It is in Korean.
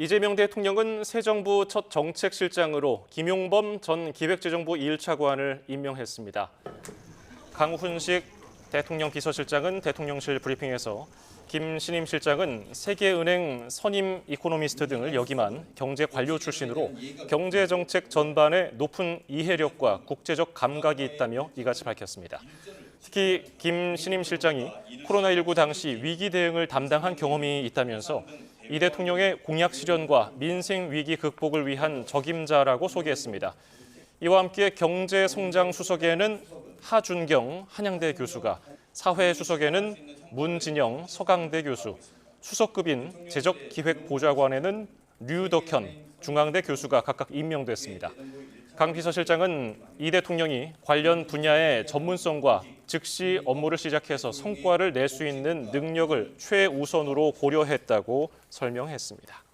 이재명 대통령은 새 정부 첫 정책실장으로 김용범 전 기획재정부 1차관을 임명했습니다. 강훈식 대통령 비서실장은 대통령실 브리핑에서 김 신임 실장은 세계은행 선임 이코노미스트 등을 역임한 경제 관료 출신으로 경제 정책 전반에 높은 이해력과 국제적 감각이 있다며 이같이 밝혔습니다. 특히 김 신임 실장이 코로나19 당시 위기 대응을 담당한 경험이 있다면서 이 대통령의 공약 실현과 민생 위기 극복을 위한 적임자라고 소개했습니다. 이와 함께 경제성장 수석에는 하준경 한양대 교수가 사회 수석에는 문진영 서강대 교수, 수석급인 제적기획보좌관에는 류덕현 중앙대 교수가 각각 임명됐습니다. 강 비서실장은 이 대통령이 관련 분야의 전문성과 즉시 업무를 시작해서 성과를 낼 수 있는 능력을 최우선으로 고려했다고 설명했습니다.